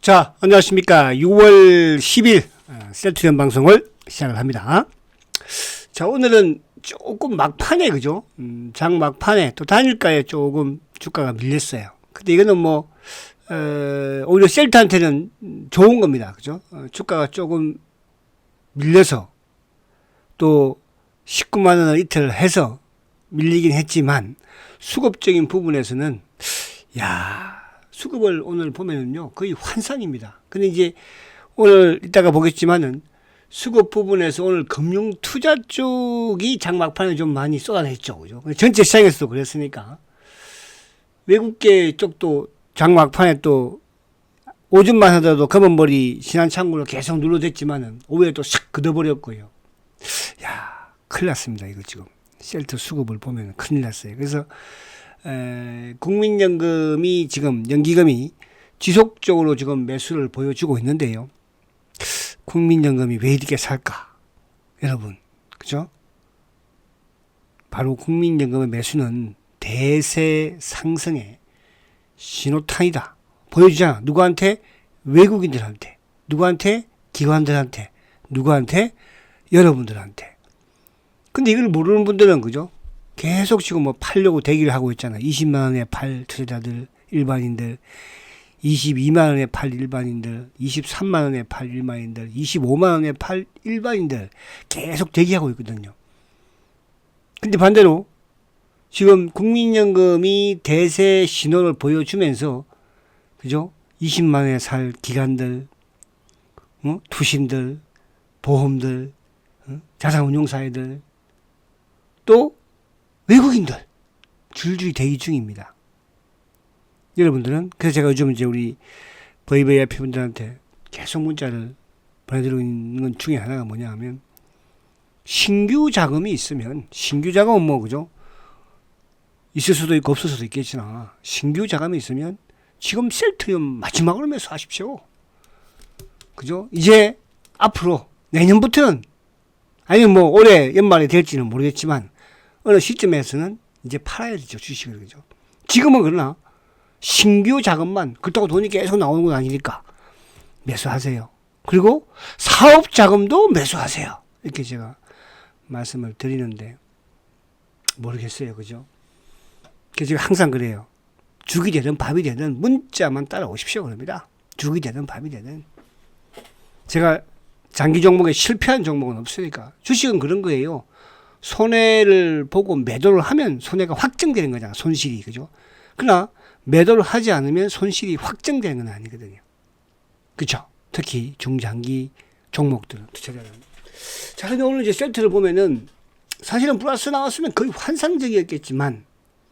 자, 안녕하십니까. 6월 10일 어, 셀트리온 방송을 시작을 합니다. 자, 오늘은 조금 막판에, 그죠? 음, 장 막판에 또 단일가에 조금 주가가 밀렸어요. 근데 이거는 뭐, 어, 오히려 셀트한테는 좋은 겁니다. 그죠? 어, 주가가 조금 밀려서 또 19만 원을 이틀 해서 밀리긴 했지만 수급적인 부분에서는 야 수급을 오늘 보면은요 거의 환상입니다. 근데 이제 오늘 이따가 보겠지만은 수급 부분에서 오늘 금융 투자 쪽이 장막판에 좀 많이 쏟아냈죠, 그죠? 전체 시장에서도 그랬으니까 외국계 쪽도 장막판에 또 오줌만 하더라도 검은 머리 신한 창구로 계속 눌러댔지만은 오후에 또 싹 걷어버렸고요. 야, 큰일 났습니다. 이거 지금 셀트 수급을 보면 큰일 났어요. 그래서 에, 국민연금이 지금 연기금이 지속적으로 지금 매수를 보여주고 있는데요. 국민연금이 왜 이렇게 살까? 여러분, 그죠? 바로 국민연금의 매수는 대세 상승의 신호탄이다. 보여주잖아. 누구한테? 외국인들한테. 누구한테? 기관들한테. 누구한테? 여러분들한테. 근데 이걸 모르는 분들은 그죠? 계속 지금 뭐 팔려고 대기를 하고 있잖아. 20만 원에 팔 투자자들, 일반인들, 22만 원에 팔 일반인들, 23만 원에 팔 일반인들, 25만 원에 팔 일반인들 계속 대기하고 있거든요. 근데 반대로 지금 국민연금이 대세 신호를 보여주면서 그죠? 20만 원에 살 기관들, 어? 투신들, 보험들, 어? 자산운용사회들, 또 외국인들 줄줄이 대기 중입니다. 여러분들은 그래서 제가 요즘 이제 우리 VVIP 분들한테 계속 문자를 보내드리고 있는 것 중에 하나가 뭐냐 하면 신규 자금이 있으면 신규 자금은 뭐 그죠? 있을 수도 있고 없을 수도 있겠지나 신규 자금이 있으면 지금 셀트리움 마지막으로 매수하십시오. 그죠? 이제 앞으로 내년부터는 아니면 뭐 올해 연말에 될지는 모르겠지만 어느 시점에서는 이제 팔아야 되죠 주식을 그죠. 지금은 그러나 신규 자금만 그렇다고 돈이 계속 나오는 건 아니니까 매수하세요. 그리고 사업 자금도 매수하세요. 이렇게 제가 말씀을 드리는데 모르겠어요, 그죠? 그래서 제가 항상 그래요. 죽이 되든 밥이 되든 문자만 따라오십시오 그럽니다. 죽이 되든 밥이 되든 제가 장기 종목에 실패한 종목은 없으니까 주식은 그런 거예요. 손해를 보고 매도를 하면 손해가 확정되는 거잖아. 손실이 그죠? 그러나 매도를 하지 않으면 손실이 확정되는 건 아니거든요. 그렇죠? 특히 중장기 종목들은 투자자는. 자, 근데 오늘 이제 세트를 보면은 사실은 플러스 나왔으면 거의 환상적이었겠지만,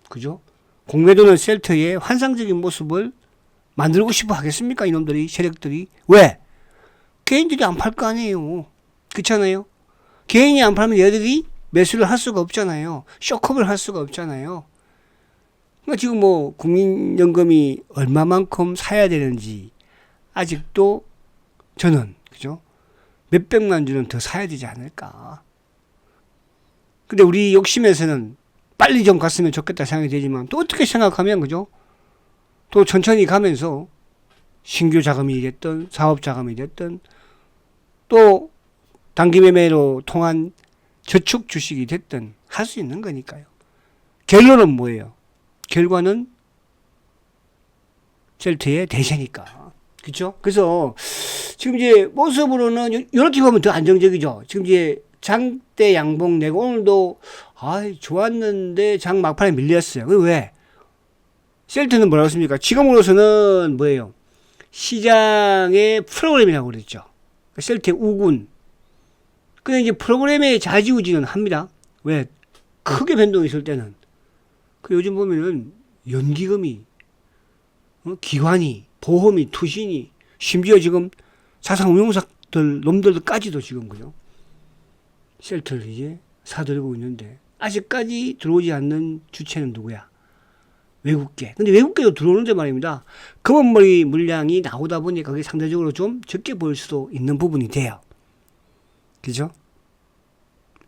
그죠? 공매도는 셀트의 환상적인 모습을 만들고 싶어 하겠습니까? 이놈들이, 세력들이. 왜? 개인들이 안 팔 거 아니에요. 그렇잖아요? 개인이 안 팔면 얘들이 매수를 할 수가 없잖아요. 쇼크업을 할 수가 없잖아요. 그러니까 지금 뭐 국민연금이 얼마만큼 사야 되는지 아직도 저는 그죠? 몇백만 주는 더 사야 되지 않을까. 근데 우리 욕심에서는 빨리 좀 갔으면 좋겠다 생각이 되지만 또 어떻게 생각하면 그죠? 또 천천히 가면서 신규 자금이 됐든 사업 자금이 됐든 또 단기 매매로 통한 저축 주식이 됐든 할 수 있는 거니까요. 결론은 뭐예요? 결과는 셀트의 대세니까. 그렇죠? 그래서 지금 이제 모습으로는 이렇게 보면 더 안정적이죠. 지금 이제 장대 양봉 내고 오늘도 아 좋았는데 장 막판에 밀렸어요. 그 왜? 셀트는 뭐라고 했습니까? 지금으로서는 뭐예요? 시장의 프로그램이라고 그랬죠. 셀트의 우군. 근데 이제 프로그램의 자지우지는 합니다. 왜? 크게 변동이 있을 때는. 그 요즘 보면은 연기금이, 어? 기관이, 보험이, 투신이, 심지어 지금 자산운용사들, 놈들까지도 지금, 그죠? 셀트를 이제 사들고 있는데, 아직까지 들어오지 않는 주체는 누구야? 외국계. 근데 외국계도 들어오는데 말입니다. 검은머리 물량이 나오다 보니 그게 상대적으로 좀 적게 보일 수도 있는 부분이 돼요. 그죠?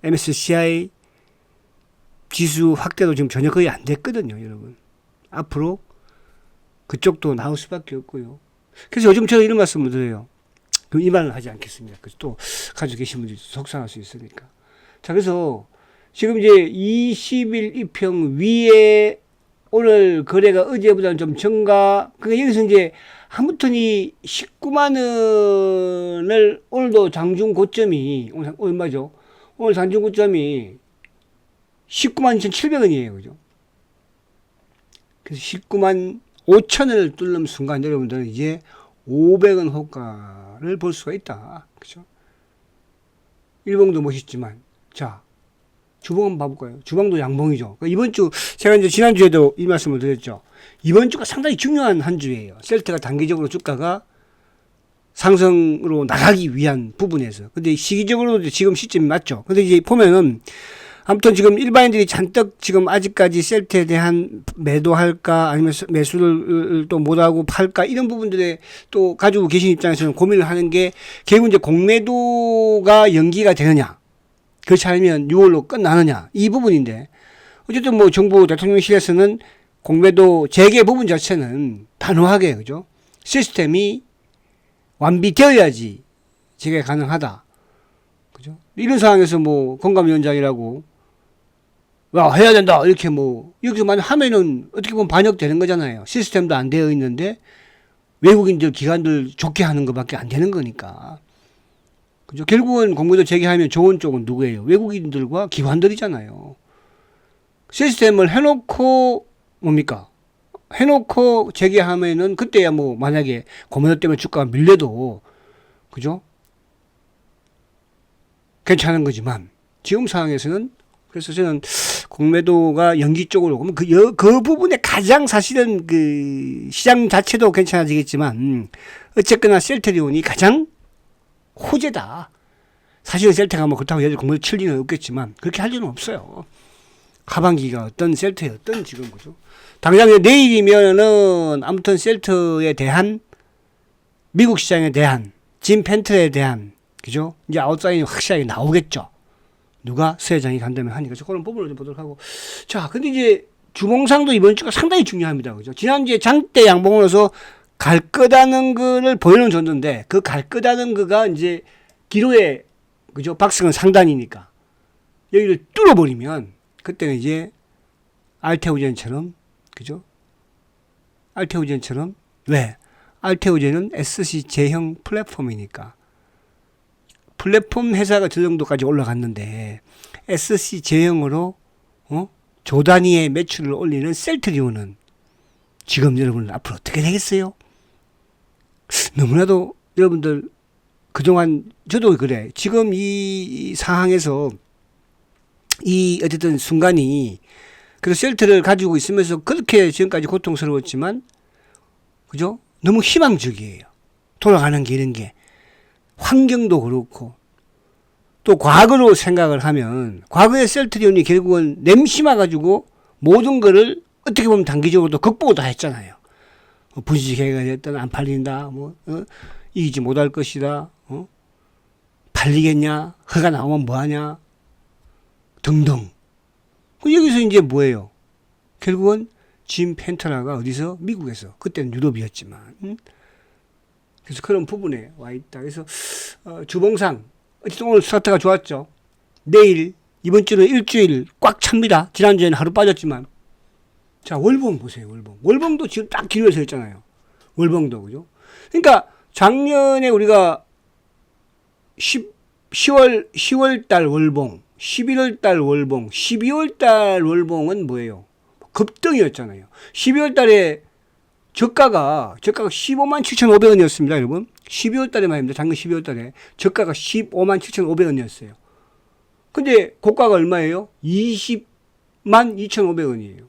MSCI 지수 확대도 지금 전혀 거의 안 됐거든요, 여러분. 앞으로 그쪽도 나올 수밖에 없고요. 그래서 요즘 저는 이런 말씀을 드려요. 그럼 이 말을 하지 않겠습니다. 그래서 또 가지고 계신 분들이 속상할 수 있으니까. 자, 그래서 지금 이제 20일 입평 위에 오늘 거래가 어제보다는 좀 증가. 그러니까 여기서 이제 아무튼 이 19만 원을 오늘도 장중 고점이 얼마죠? 오늘 장중 고점이 19만 2,700원이에요. 그죠? 그래서 19만 5천원을 뚫는 순간 여러분들은 이제 500원 호가를 볼 수가 있다. 그죠? 일봉도 멋있지만, 자, 주봉 한번 봐볼까요? 주봉도 양봉이죠. 그러니까 이번 주, 제가 이제 지난주에도 이 말씀을 드렸죠. 이번 주가 상당히 중요한 한 주예요. 셀트가 단기적으로 주가가 상승으로 나가기 위한 부분에서. 근데 시기적으로도 지금 시점이 맞죠. 근데 이제 보면은 아무튼 지금 일반인들이 잔뜩 지금 아직까지 셀트에 대한 매도할까 아니면 매수를 또 못하고 팔까 이런 부분들에 또 가지고 계신 입장에서는 고민을 하는 게 결국 이제 공매도가 연기가 되느냐 그렇지 않으면 6월로 끝나느냐 이 부분인데 어쨌든 뭐 정부 대통령실에서는 공매도 재개 부분 자체는 단호하게 그죠 시스템이 완비되어야지 재개 가능하다. 그죠? 이런 상황에서 뭐 건강위원장이라고 야 해야 된다. 이렇게 뭐 여기서 만약 하면은 어떻게 보면 반역되는 거잖아요. 시스템도 안 되어 있는데 외국인들 기관들 좋게 하는 것밖에 안 되는 거니까. 그죠? 결국은 공매도 재개하면 좋은 쪽은 누구예요? 외국인들과 기관들이잖아요. 시스템을 해놓고 뭡니까 해놓고 재개하면은 그때야 뭐 만약에 공매도 때문에 주가가 밀려도 그죠 괜찮은 거지만 지금 상황에서는 그래서 저는 공매도가 연기 쪽으로 그러면 그, 여, 그 부분에 가장 사실은 그 시장 자체도 괜찮아지겠지만 음, 어쨌거나 셀트리온이 가장 호재다. 사실은 셀트가 뭐 그렇다고 얘들 공매도 칠 리는 없겠지만 그렇게 할 리는 없어요. 하반기가 어떤 셀트의 어떤 지금 거죠. 당장 내일이면은 아무튼 셀트에 대한 미국 시장에 대한 짐 펜틀에 대한 그죠? 이제 아웃사인이 확실하게 나오겠죠. 누가 수혜장이 간다면 하니까 저 그런 부분을 좀 보도록 하고. 자, 근데 이제 주봉상도 이번 주가 상당히 중요합니다. 그죠? 지난주에 장대 양봉으로서 갈 거다는 거를 보여는 줬는데 그 갈 거다는 거가 이제 기로에 그죠? 박스건 상단이니까 여기를 뚫어버리면 그때는 이제 알테오젠처럼 그죠? 알테오젠처럼 왜? 알테오젠은 SC 제형 플랫폼이니까 플랫폼 회사가 저 정도까지 올라갔는데 SC 제형으로 어? 조 단위의 매출을 올리는 셀트리온은 지금 여러분 앞으로 어떻게 되겠어요? 너무나도 여러분들 그동안 저도 그래. 지금 이 상황에서 이 어쨌든 순간이 그래서 셀트를 가지고 있으면서 그렇게 지금까지 고통스러웠지만 그죠? 너무 희망적이에요. 돌아가는 게 이런 게. 환경도 그렇고 또 과거로 생각을 하면 과거의 셀트리온이 결국은 냄새만 가지고 모든 거를 어떻게 보면 단기적으로도 극복을 다 했잖아요. 뭐 분식회가 됐든 안 팔린다, 뭐 어? 이기지 못할 것이다, 어? 팔리겠냐, 허가 나오면 뭐하냐 등등. 그 여기서 이제 뭐예요? 결국은 짐 펜터나가 어디서 미국에서 그때는 유럽이었지만. 응? 그래서 그런 부분에 와 있다. 그래서 어, 주봉상 어쨌든 오늘 스타트가 좋았죠. 내일 이번 주는 일주일 꽉 찹니다. 지난주에는 하루 빠졌지만 자 월봉 보세요. 월봉. 월봉도 지금 딱 기로에 서 있잖아요. 월봉도 그죠? 그러니까 작년에 우리가 10, 10월 10월 달 월봉, 11월 달 월봉, 12월 달 월봉은 뭐예요? 급등이었잖아요. 12월 달에 저가가 저가가 15만 7,500원이었습니다, 여러분. 12월 달에 말입니다. 작년 12월 달에 저가가 15만 7,500원이었어요. 근데 고가가 얼마예요? 20만 2,500원이에요.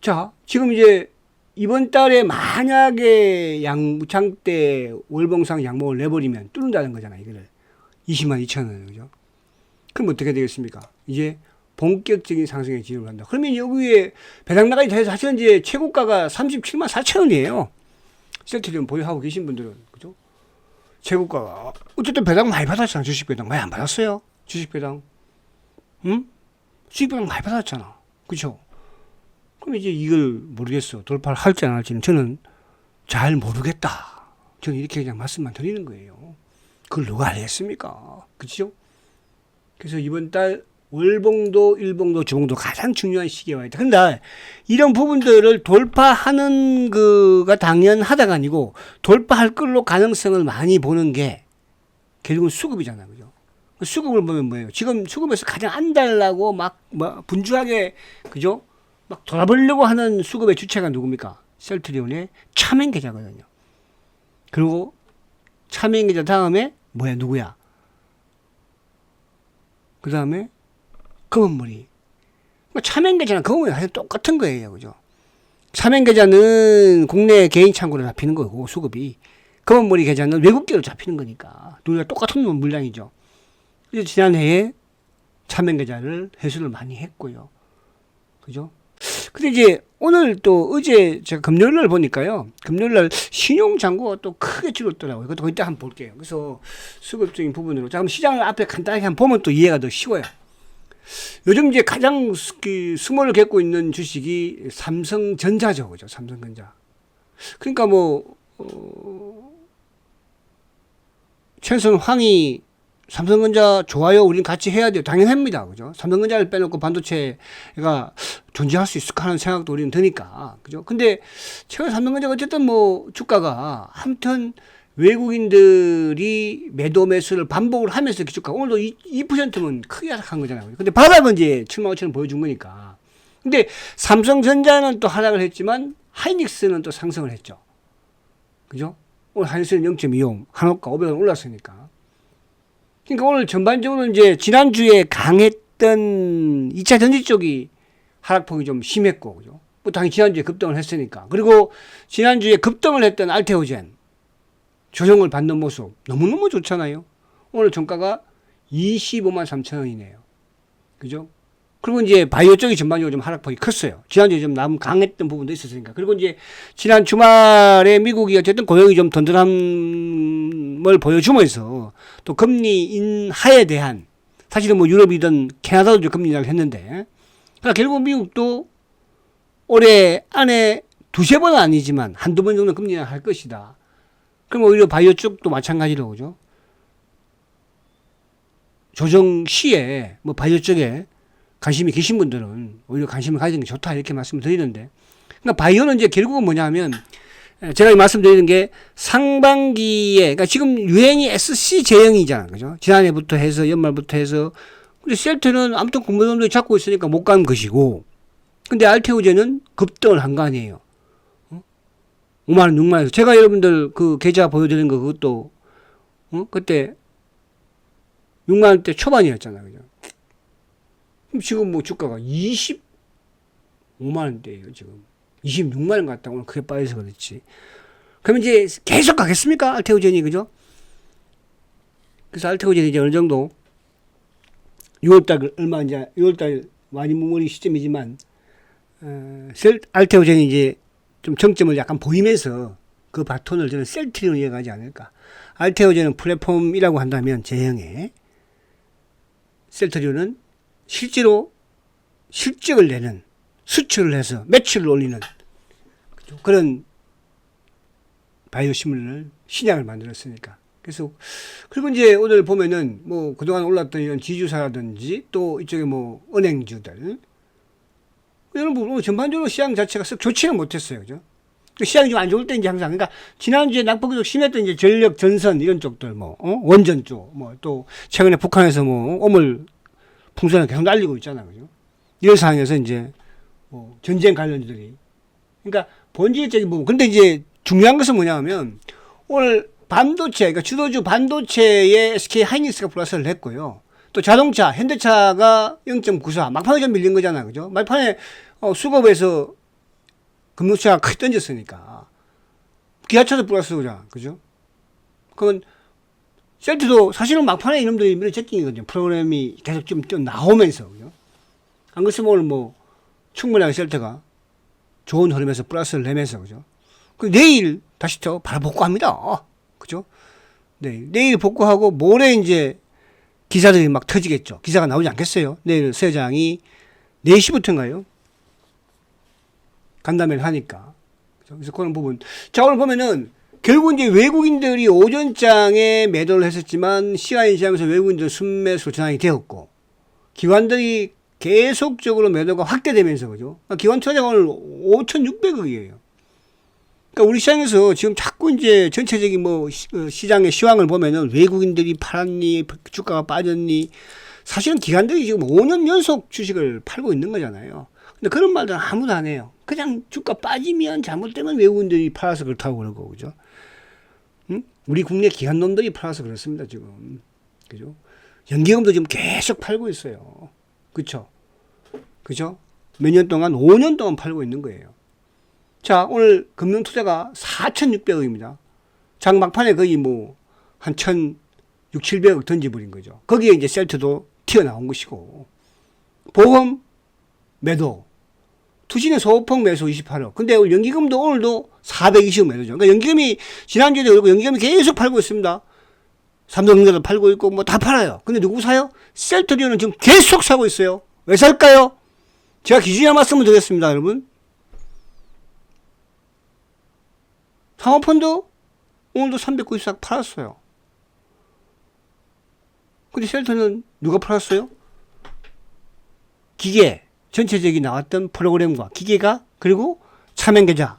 자, 지금 이제 이번 달에 만약에 양무창 때 월봉상 양봉을 내버리면 뚫는다는 거잖아요, 이거를. 20만 2천 원, 그죠? 그럼 어떻게 되겠습니까? 이제 본격적인 상승에 진입을 한다. 그러면 여기에 배당 나가기 전에 사실은 이제 최고가가 37만 4천 원이에요. 셀트리온 보유하고 계신 분들은 그죠? 최고가가 어쨌든 배당 많이 받았잖아. 주식 배당 많이 안 받았어요. 주식 배당, 응? 수익 배당 많이 받았잖아. 그죠? 그럼 이제 이걸 모르겠어. 돌파를 할지 안 할지는 저는 잘 모르겠다. 저는 이렇게 그냥 말씀만 드리는 거예요. 그걸 누가 알겠습니까? 그죠? 그래서 이번 달 월봉도, 일봉도, 주봉도 가장 중요한 시기에 와 있다. 근데 이런 부분들을 돌파하는 그가 당연하다가 아니고 돌파할 걸로 가능성을 많이 보는 게 결국은 수급이잖아요. 그죠? 그 수급을 보면 뭐예요? 지금 수급에서 가장 안 달라고 막, 막 분주하게, 그죠? 막 돌아보려고 하는 수급의 주체가 누굽니까? 셀트리온의 차맹 계좌거든요. 그리고 차맹 계좌 다음에 뭐야? 누구야? 그 다음에 검은 머리. 뭐 차맹 계좌랑 검은 머리 사실 똑같은 거예요. 그죠? 차맹 계좌는 국내 개인 창구로 잡히는 거고, 수급이. 검은 머리 계좌는 외국계로 잡히는 거니까. 둘 다 똑같은 물량이죠. 그래서 지난해에 차맹 계좌를 회수를 많이 했고요. 그죠? 근데 이제 오늘 또 어제 제가 금요일 날 보니까요. 금요일 날 신용 잔고가 또 크게 줄었더라고요. 그것도 이따 한번 볼게요. 그래서 수급적인 부분으로. 자, 그럼 시장을 앞에 간단하게 한번 보면 또 이해가 더 쉬워요. 요즘 이제 가장 수- 그 수모를 겪고 있는 주식이 삼성전자죠. 그죠? 삼성전자. 그러니까 뭐, 어, 최선 황이 삼성전자 좋아요. 우리는 같이 해야 돼요. 당연합니다. 그죠? 삼성전자를 빼놓고 반도체가 존재할 수 있을까 하는 생각도 우리는 드니까. 그죠? 근데 최근 삼성전자가 어쨌든 뭐 주가가 아무튼 외국인들이 매도 매수를 반복을 하면서 주가 오늘도 2, 2%면 크게 하락한 거잖아요. 근데 바닥은 이제 7만 5천 원 보여준 거니까. 근데 삼성전자는 또 하락을 했지만 하이닉스는 또 상승을 했죠. 그죠? 오늘 하이닉스는 0.25, 한옥가 500원 올랐으니까. 그러니까 오늘 전반적으로 이제 지난주에 강했던 2차 전지 쪽이 하락폭이 좀 심했고, 그죠? 뭐 당연히 지난주에 급등을 했으니까. 그리고 지난주에 급등을 했던 알테오젠 조정을 받는 모습 너무너무 좋잖아요. 오늘 종가가 25만 3천 원이네요. 그죠? 그리고 이제 바이오 쪽이 전반적으로 좀 하락폭이 컸어요. 지난주에 좀 남 강했던 부분도 있었으니까. 그리고 이제 지난 주말에 미국이 어쨌든 고용이 좀 던던함을 보여주면서 또 금리 인하에 대한 사실은 뭐 유럽이든 캐나다도 좀 금리 인하를 했는데 그러니까 결국 미국도 올해 안에 두세 번은 아니지만 한두 번 정도 금리 인하할 것이다. 그럼 오히려 바이오 쪽도 마찬가지로 그죠? 조정 시에 뭐 바이오 쪽에 관심이 계신 분들은 오히려 관심을 가지는 게 좋다 이렇게 말씀을 드리는데 그러니까 바이오는 이제 결국은 뭐냐면 에, 제가 말씀드리는 게 상반기에 그러니까 지금 유행이 SC 제형이잖아 그죠? 지난해부터 해서 연말부터 해서. 근데 셀트는 아무튼 공모점들이 잡고 있으니까 못 간 것이고. 근데 알테오제는 급등을 한 거 아니에요. 어? 5만 원 6만 원에서. 제가 여러분들 그 계좌 보여드린 거 그것도 어? 그때 6만 원대 초반이었잖아요. 그죠? 그럼 지금 뭐 주가가 25만 원대예요 지금 26만 원 갔다 오늘 그게 빠져서 그렇지. 그러면 이제 계속 가겠습니까? 알테오젠이 그죠? 그래서 알테오젠이 이제 어느 정도? 6월달 얼마 이제 6월달 많이 머무리 시점이지만 어, 셀 알테오젠이 이제 좀 정점을 약간 보이면서 그 바톤을 저는 셀트리로 이어가지 않을까. 알테오젠은 플랫폼이라고 한다면 제형의 셀트리온은 실제로 실적을 내는 수출을 해서 매출을 올리는? 그런 바이오 식물을 신약을 만들었으니까. 그래서 그리고 이제 오늘 보면은 뭐 그동안 올랐던 이런 지주사라든지 또 이쪽에 뭐 은행주들 여러분 오늘 전반적으로 시장 자체가 썩 좋지는 못했어요, 그죠? 그 시장이 좀 안 좋을 때 이제 항상 그러니까 지난주에 낙폭이 좀 심했던 이제 전력 전선 이런 쪽들 뭐 어? 원전 쪽 뭐 또 최근에 북한에서 뭐 오물 풍선을 계속 날리고 있잖아요, 그죠? 이런 상황에서 이제 뭐 전쟁 관련주들이 그러니까 본질적인 부분. 근데 이제 중요한 것은 뭐냐면 오늘 반도체, 그러니까 주도주 반도체에 SK 하이닉스가 플러스를 했고요. 또 자동차, 현대차가 0.94, 막판에 좀 밀린 거잖아요. 그죠? 막판에 어, 수급에서 금융차가 크게 던졌으니까. 기아차도 플러스잖아. 그죠? 그건 셀트도 사실은 막판에 이놈들이 밀어 제끼거든요. 프로그램이 계속 좀, 좀 나오면서. 그죠? 안 그랬으면 오늘 뭐 충분하게 셀트가 좋은 흐름에서 플러스를 내면서 그죠? 그 내일 다시 또 바로 복구합니다. 그죠? 네, 내일 복구하고 모레 이제 기사들이 막 터지겠죠. 기사가 나오지 않겠어요? 내일 세장이 4시부터인가요? 간담회를 하니까. 그래서 그런 부분. 자, 오늘 보면은 결국 이제 외국인들이 오전장에 매도를 했었지만 시간이 지나면서 외국인들 순매수 전환이 되었고 기관들이 계속적으로 매도가 확대되면서 그죠? 그러니까 기관 투자자가 오늘 5,600억이에요. 그러니까 우리 시장에서 지금 자꾸 이제 전체적인 뭐 시, 어, 시장의 시황을 보면은 외국인들이 팔았니 주가가 빠졌니 사실은 기관들이 지금 5년 연속 주식을 팔고 있는 거잖아요. 근데 그런 말들은 아무도 안 해요. 그냥 주가 빠지면 잘못되면 외국인들이 팔아서 그렇다고 그러고 그죠? 응? 우리 국내 기관 놈들이 팔아서 그렇습니다 지금 그죠? 연기금도 지금 계속 팔고 있어요. 그쵸? 그죠? 몇 년 동안 5년 동안 팔고 있는 거예요. 자, 오늘 금융 투자가 4,600억입니다. 장 막판에 거의 뭐, 한 1,600, 700억 던져버린 거죠. 거기에 이제 셀트도 튀어나온 것이고, 보험 매도, 투신의 소폭 매수 28억. 근데 연기금도 오늘도 420억 매도죠. 그러니까 연기금이 지난주에도 그렇고 연기금이 계속 팔고 있습니다. 삼성전자도 팔고 있고 뭐 다 팔아요. 근데 누구 사요? 셀트리온은 지금 계속 사고 있어요. 왜 살까요? 제가 기준에 말씀을 드렸습니다, 여러분. 상호펀드 오늘도 394억 팔았어요. 근데 셀터는 누가 팔았어요? 기계, 전체적인 나왔던 프로그램과 기계가 그리고 차명 계좌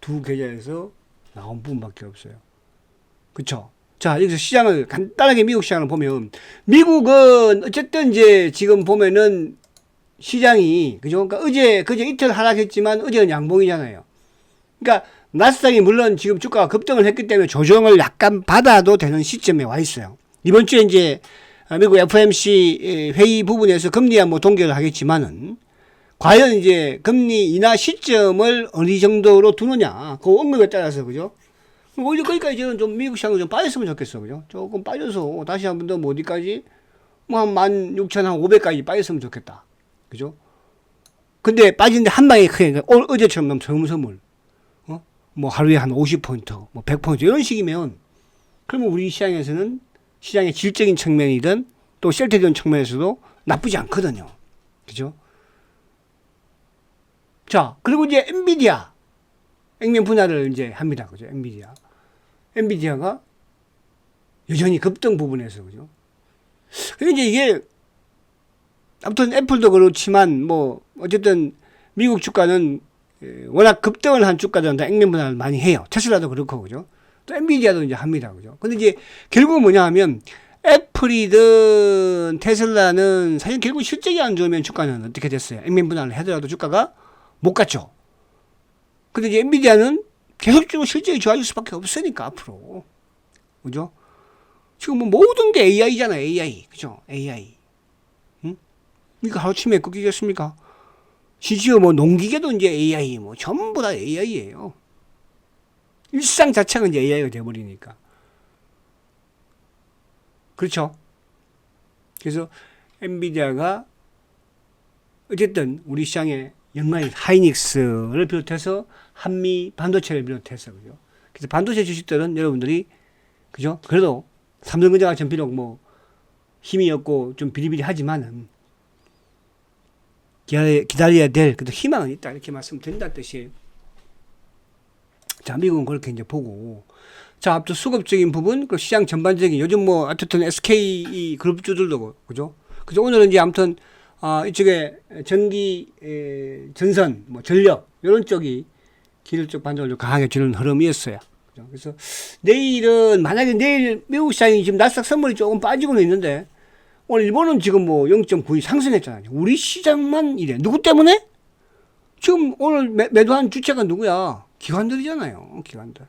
두 계좌에서 나온 부분밖에 없어요. 그쵸? 자, 여기서 시장을 간단하게 미국 시장을 보면 미국은 어쨌든 이제 지금 보면은 시장이 그죠? 그러니까 어제 그제 이틀 하락했지만 어제는 양봉이잖아요. 그러니까 나스닥이 물론 지금 주가가 급등을 했기 때문에 조정을 약간 받아도 되는 시점에 와 있어요. 이번 주에 이제 미국 FMC 회의 부분에서 금리야 뭐 동결을 하겠지만은 과연 이제 금리 인하 시점을 어느 정도로 두느냐 그 언급에 따라서 그죠? 오히려 그러니까 이제는 좀 미국 시장은 좀 빠졌으면 좋겠어 그죠? 조금 빠져서 다시 한 번 더 뭐 어디까지 뭐한만 육천 한 오백까지 빠졌으면 좋겠다 그죠? 근데 빠진데 한 방에 크게 그러니까 오- 어제처럼 너무 서물서물 어? 뭐 하루에 한 50포인트 뭐 100포인트 이런 식이면 그러면 우리 시장에서는 시장의 질적인 측면이든 또 셀트리온 측면에서도 나쁘지 않거든요. 그죠? 자, 그리고 이제 엔비디아. 액면 분할을 이제 합니다. 그죠? 엔비디아. 엔비디아가 여전히 급등 부분에서, 그죠? 근데 이제 이게, 아무튼 애플도 그렇지만, 뭐, 어쨌든 미국 주가는 에, 워낙 급등을 한 주가들은 다 액면 분할을 많이 해요. 테슬라도 그렇고, 그죠? 또 엔비디아도 이제 합니다. 그죠? 근데 이제 결국은 뭐냐 하면 애플이든 테슬라는 사실 결국 실적이 안 좋으면 주가는 어떻게 됐어요? 액면 분할을 하더라도 주가가 못 갔죠. 근데 이제 엔비디아는 계속적으로 실적이 좋아질 수밖에 없으니까 앞으로. 그죠? 지금 뭐 모든 게 AI잖아, AI. 그죠? AI. 응? 이거 하루치에 꺾이겠습니까? 심지어 뭐 농기계도 이제 AI, 뭐 전부 다 AI예요. 일상 자체가 이제 AI가 돼버리니까. 그렇죠? 그래서 엔비디아가 어쨌든 우리 시장에 영광의 하이닉스를 비롯해서 한미 반도체를 비롯해서 그죠? 그래서 반도체 주식들은 여러분들이 그죠? 그래도 삼성전자가 전 비록 뭐 힘이 없고 좀 비리비리하지만은 기다려, 기다려야 될 그래도 희망은 있다 이렇게 말씀드린다는 뜻이에요. 자, 미국은 그렇게 이제 보고. 자, 앞서 수급적인 부분, 그 시장 전반적인, 요즘 뭐, 어쨌든 SK 이 그룹주들도, 그죠? 그죠? 오늘은 이제 아무튼, 아, 이쪽에 전기, 에, 전선, 뭐, 전력, 이런 쪽이 기술 쪽 반도를 좀 강하게 주는 흐름이었어요. 그죠? 그래서 내일은, 만약에 내일 미국 시장이 지금 나스닥 선물이 조금 빠지고는 있는데, 오늘 일본은 지금 뭐 0.92 상승했잖아요. 우리 시장만 이래. 누구 때문에? 지금 오늘 매, 매도한 주체가 누구야? 기관들이잖아요. 기관들.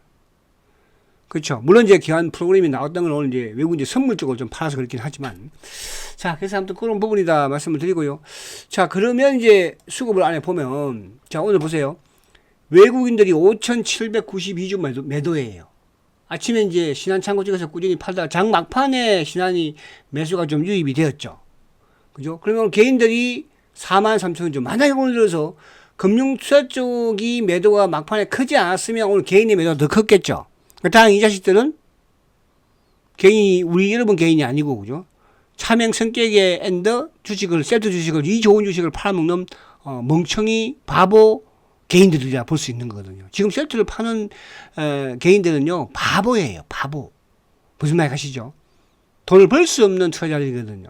그렇죠. 물론 이제 기관 프로그램이 나왔던 건 오늘 이제 외국 이제 선물 쪽으로 좀 팔아서 그렇긴 하지만. 자, 그래서 아무튼 그런 부분이다 말씀을 드리고요. 자, 그러면 이제 수급을 안에 보면, 자, 오늘 보세요. 외국인들이 5,792주 매도, 매도예요. 아침에 이제 신한창고 쪽에서 꾸준히 팔다가 장 막판에 신한이 매수가 좀 유입이 되었죠. 그죠? 그러면 개인들이 4만 3천 원 좀, 만약에 오늘 들어서 금융투자 쪽이 매도가 막판에 크지 않았으면 오늘 개인의 매도가 더 컸겠죠. 다행 이 자식들은 개인이, 우리 여러분 개인이 아니고, 그죠? 차명 성격의 엔더 주식을, 셀트 주식을, 이 좋은 주식을 팔아먹는, 어, 멍청이, 바보, 개인들이라 볼 수 있는 거거든요. 지금 셀트를 파는 에, 개인들은요 바보예요, 바보. 무슨 말 가시죠? 돈을 벌 수 없는 투자자들이거든요.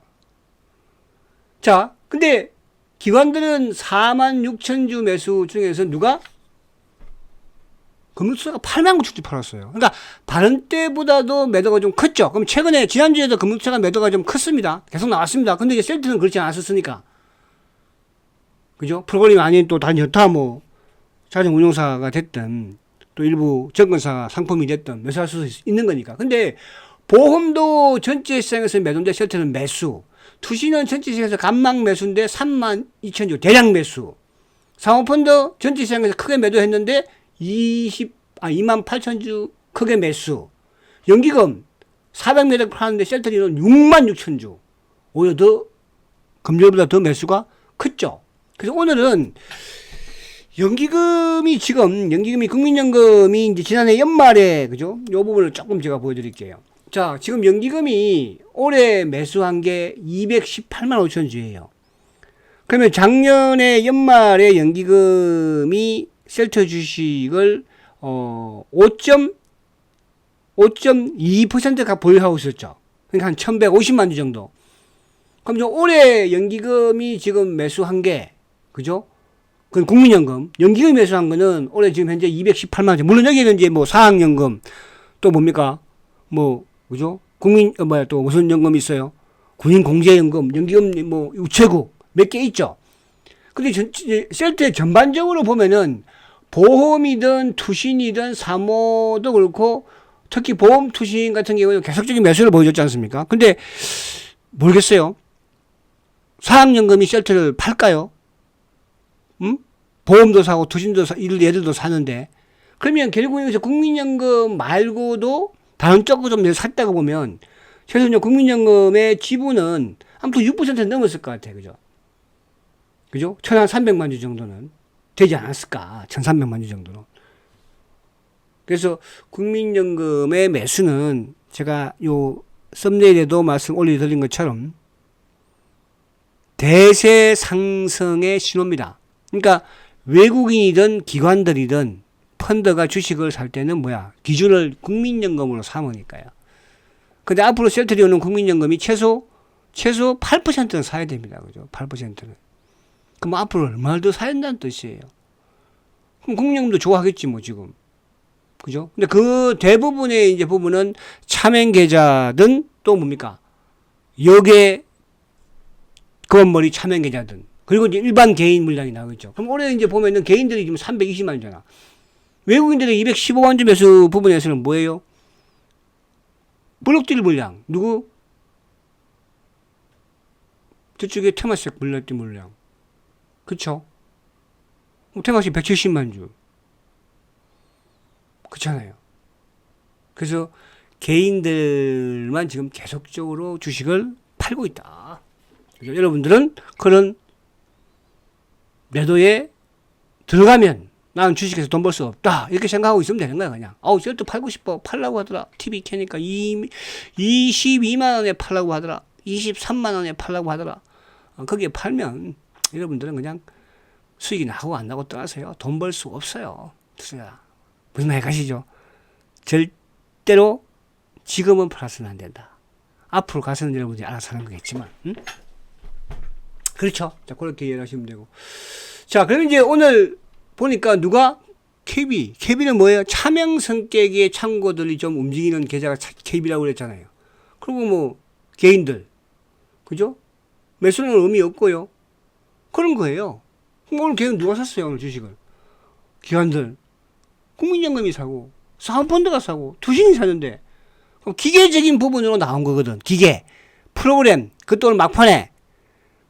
자, 근데 기관들은 4만 6천 주 매수 중에서 누가 금융투자가 8만 9천 주 팔았어요. 그러니까 다른 때보다도 매도가 좀 컸죠. 그럼 최근에 지난주에도 금융투자가 매도가 좀 컸습니다. 계속 나왔습니다. 근데 이제 셀트는 그렇지 않았었으니까. 그죠? 프로그램이 아닌 또 다른 여타 뭐 자정 운용사가 됐든 또 일부 증권사 상품이 됐든 매수할 수 있는 거니까. 근데 보험도 전체 시장에서 매도인데 셀트는 매수. 투시는 전체 시장에서 간막 매수인데 3만 2천 주 대량 매수. 사모펀드 전체 시장에서 크게 매도했는데 20, 아, 2만 8천 주 크게 매수. 연기금 400매력 팔았는데 셀트리는 6만 6천 주. 오히려 더, 금요일보다 더 매수가 컸죠. 그래서 오늘은 연기금이 지금, 연기금이 국민연금이 이제 지난해 연말에, 그죠? 요 부분을 조금 제가 보여드릴게요. 자, 지금 연기금이 올해 매수한 게 218만 5천 주예요. 그러면 작년에 연말에 연기금이 셀터 주식을 어 5. 5.2%가 보유하고 있었죠. 그러니까 한 1,150만 주 정도. 그럼 저 올해 연기금이 지금 매수한 게 그죠? 그건 국민연금. 연기금 매수한 거는 올해 지금 현재 218만 주. 물론 여기는 이제 뭐 사학연금 또 뭡니까? 뭐 그죠? 국민 어, 뭐야 또 무슨 연금 있어요? 군인 공제연금, 연기금 뭐 우체국 몇 개 있죠. 근데 전, 셀트 전반적으로 보면은 보험이든 투신이든 사모도 그렇고 특히 보험 투신 같은 경우는 계속적인 매수를 보여줬지 않습니까? 근데 모르겠어요. 사학연금이 셀트를 팔까요? 음? 보험도 사고 투신도 사, 얘들도 사는데 그러면 결국 여기서 국민연금 말고도 다른 쪽으로 좀 샀다고 보면 최소한 국민연금의 지분은 아무튼 6% 넘었을 것 같아요. 그죠? 그죠? 천한 300만 주 정도는 되지 않았을까. 1300만 주 정도는. 그래서 국민연금의 매수는 제가 요 썸네일에도 말씀 올려드린 것처럼 대세 상승의 신호입니다. 그러니까 외국인이든 기관들이든 펀드가 주식을 살 때는 뭐야? 기준을 국민연금으로 삼으니까요. 근데 앞으로 셀트리오는 국민연금이 최소, 최소 8%는 사야 됩니다. 그죠? 8%는. 그럼 앞으로 얼마를 더 사야 된다는 뜻이에요. 그럼 국민연금도 좋아하겠지, 뭐, 지금. 그죠? 근데 그 대부분의 이제 부분은 차명 계좌든 또 뭡니까? 역의 그원머리 차명 계좌든. 그리고 이제 일반 개인 물량이 나오겠죠. 그럼 올해 이제 보면은 개인들이 지금 320만 잖아. 외국인들의 215만 주 매수 부분에서는 뭐예요? 블록딜 물량. 누구? 저쪽에 테마색 블록딜 물량. 그쵸? 테마색 170만 주. 그렇잖아요. 그래서 개인들만 지금 계속적으로 주식을 팔고 있다. 그래서 여러분들은 그런 매도에 들어가면 나는 주식에서 돈 벌 수 없다. 이렇게 생각하고 있으면 되는 거야, 그냥. 아우, 셀트 팔고 싶어. 팔라고 하더라. TV 캐니까 22만 원에 팔라고 하더라. 23만 원에 팔라고 하더라. 어, 거기에 팔면 여러분들은 그냥 수익이 나고 안 나고 떠나서요. 돈 벌 수 없어요. 투자. 무슨 말 가시죠? 절대로 지금은 플러스는 안 된다. 앞으로 가서는 여러분들이 알아서 하는 거겠지만, 응? 그렇죠. 자, 그렇게 이해하시면 되고. 자, 그럼 이제 오늘 보니까 누가 KB, KB는 뭐예요? 차명 성격의 창고들이 좀 움직이는 계좌가 KB라고 그랬잖아요. 그리고 뭐, 개인들. 그죠? 매수는 의미 없고요. 그런 거예요. 오늘 걔는 누가 샀어요, 오늘 주식을? 기관들. 국민연금이 사고, 사은펀드가 사고, 투신이 사는데, 기계적인 부분으로 나온 거거든. 기계. 프로그램. 그것도 오늘 막판에.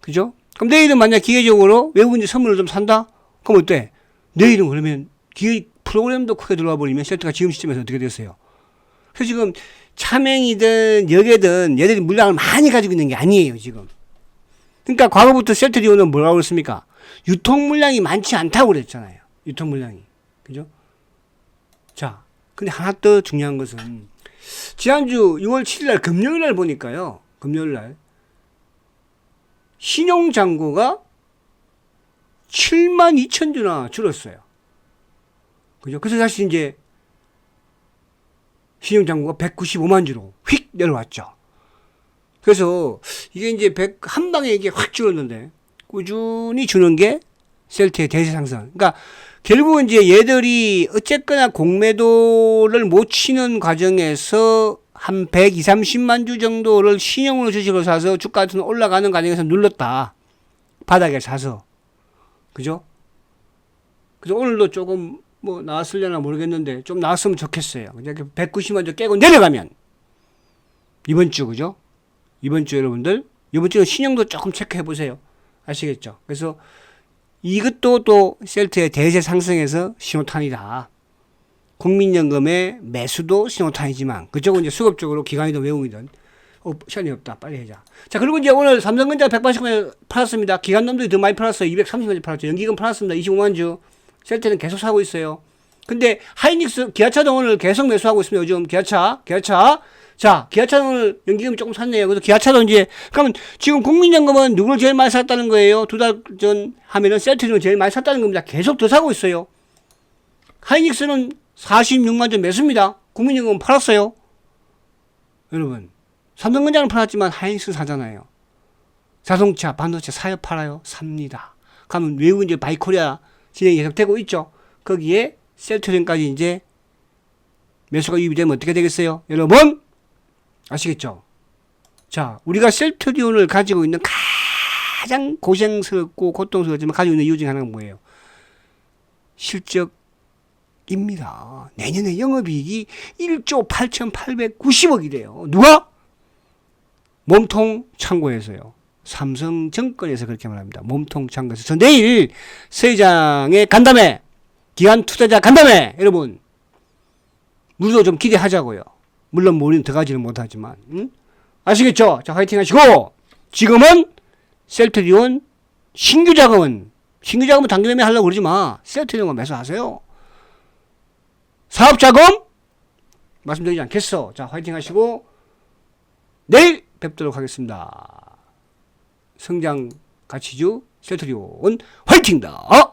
그죠? 그럼 내일은 만약 기계적으로 외국인들 선물을 좀 산다? 그럼 어때? 내일은 그러면 기계 프로그램도 크게 들어와 버리면 셀트가 지금 시점에서 어떻게 됐어요? 그래서 지금 차명이든 역이든 얘들이 물량을 많이 가지고 있는 게 아니에요, 지금. 그러니까 과거부터 셀트리오는 뭐라고 그랬습니까? 유통 물량이 많지 않다고 그랬잖아요. 유통 물량이. 그죠? 자, 근데 하나 더 중요한 것은 지난주 6월 7일 날 금요일 날 보니까요. 금요일 날 신용 잔고가 7만 2천 주나 줄었어요. 그죠? 그래서 사실 이제 신용장부가 195만 주로 휙 내려왔죠. 그래서 이게 이제 100, 한 방에 이게 확 줄었는데 꾸준히 주는 게 셀트의 대세 상승. 그러니까 결국은 이제 얘들이 어쨌거나 공매도를 못 치는 과정에서 한 120, 30만 주 정도를 신용으로 주식을 사서 주가 같은 올라가는 과정에서 눌렀다. 바닥에 사서. 그죠? 그래서 오늘도 조금 뭐 나왔을려나 모르겠는데 좀 나왔으면 좋겠어요. 이제 190만 주 깨고 내려가면 이번 주 그죠? 이번 주 여러분들 이번 주는 신용도 조금 체크해 보세요. 아시겠죠? 그래서 이것도 또 셀트의 대세 상승에서 신호탄이다. 국민연금의 매수도 신호탄이지만 그쪽은 이제 수급적으로 기관이든 외국이든 어, 시간이 없다. 빨리 해자. 자, 그리고 이제 오늘 삼성전자 180만 팔았습니다. 기관놈들이 더 많이 팔았어요. 230만 주 팔았죠. 연기금 팔았습니다. 25만 주. 셀트는 계속 사고 있어요. 근데 하이닉스, 기아차도 오늘 계속 매수하고 있습니다. 요즘 기아차, 기아차. 자, 기아차는 오늘 연기금 조금 샀네요. 그래서 기아차도 이제, 그러면 지금 국민연금은 누구를 제일 많이 샀다는 거예요? 두 달 전 하면은 셀트를 제일 많이 샀다는 겁니다. 계속 더 사고 있어요. 하이닉스는 46만 점 매수입니다. 국민연금은 팔았어요. 여러분, 삼성전자는 팔았지만 하이닉스 사잖아요. 자동차, 반도체 사요 팔아요? 삽니다. 그러면 외국 이제 바이코리아 진행이 계속되고 있죠. 거기에 셀트린까지 이제 매수가 유입이 되면 어떻게 되겠어요? 여러분 아시겠죠? 자, 우리가 셀트리온을 가지고 있는 가장 고생스럽고 고통스럽지만 가지고 있는 이유 중에 하나가 뭐예요? 실적입니다. 내년에 영업이익이 1조 8,890억이래요. 누가? 몸통 창고에서요. 삼성증권에서 그렇게 말합니다. 몸통 창고에서. 저 내일 세장에 간다며! 기관 투자자 간다며! 여러분. 우리도 좀 기대하자고요. 물론 뭐 우리는 들어가지는 못하지만. 응? 아시겠죠? 자, 화이팅 하시고, 지금은 셀트리온 신규 자금은, 신규 자금은 단기 매매 하려고 그러지 마. 셀트리온만 매수하세요. 사업 자금? 말씀드리지 않겠어. 자, 화이팅 하시고, 내일 뵙도록 하겠습니다. 성장 가치주 셀트리온 화이팅다!